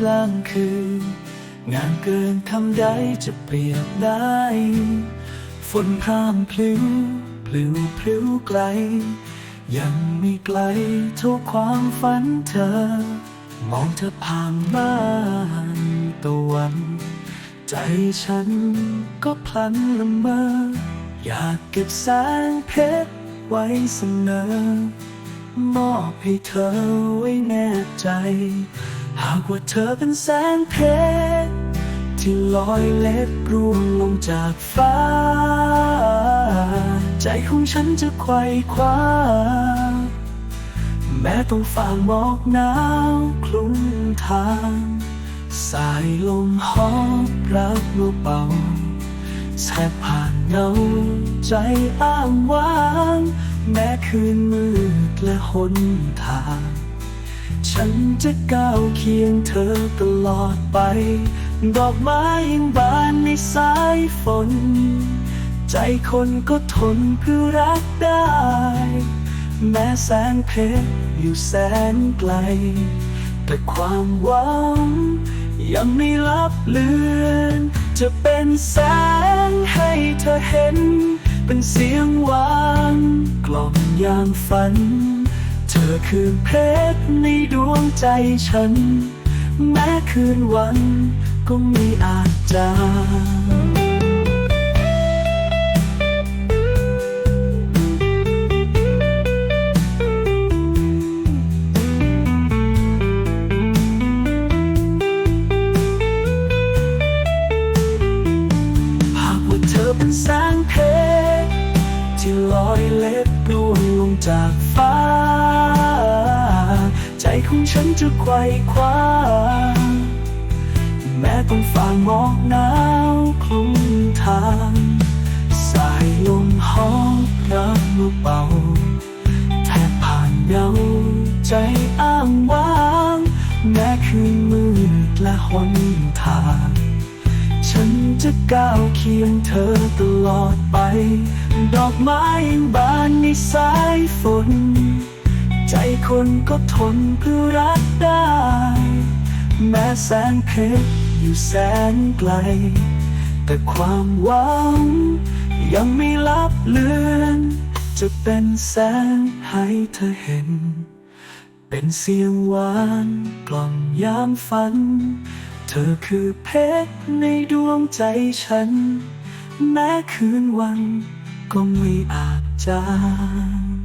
กลางคืน งานเกินคำใดจะเปรียบได้ ฝนพรามพลิ้วพลิ้วพลิ้วไกล ยังไม่ไกลเท่าความฝันเธอ มองเธอผ่านบ้านตะวัน ใจฉันก็พลันละเมอ อยากเก็บแสงเพชรไว้เสมอมอบให้เธอไว้แน่ใจ หากว่าเธอเป็นแสงเพชรที่ลอยเล็ดร่วงลงจากฟ้า ใจของฉันจะไขว่คว้า แม้ต้องฝ่าหมอกหนาวคลุ้มทาง สายลมหอบรักเบาแทบผ่านเงาใจอ้างว้าง แม้คืนมืดและหนทาง ฉันจะก้าวเคียงเธอตลอดไป ดอกไม้ยังบานในสายฝน ใจคนก็ทนเพื่อรักได้ แม้แสงเพชรอยู่แสนไกล แต่ความหวังยังไม่ลับเลือน จะเป็นแสงให้เธอเห็น เป็นเสียงหวานกล่อมยามฝัน ธอคือเพชรในดวงใจฉัน แม้คืนวันก็ไม่อาจจางหากว่าเธอเป็นแสงเพชรที่ลอยเล็ดร่วงลงจาก ของฉันจะไขว่คว้า แม้ต้องฝ่าหมอกหนาวคลุมทาง สายลมหอบรักเบาแทบผ่านเงาใจอ้างว้าง แม้คืนมืดและหนทาง ฉันจะก้าวเคียงเธอตลอดไป ดอกไม้บานในสายฝน คนก็ทนเพื่อรักได้ แม้แสงเพชรอยู่แสนไกล แต่ความหวัง ยังไม่ลับเลือน จะเป็นแสงให้เธอเห็น เป็นเสียงหวานกล่อมยามฝัน เธอคือเพชรในดวงใจฉัน แม้คืนวันก็ไม่อาจจาง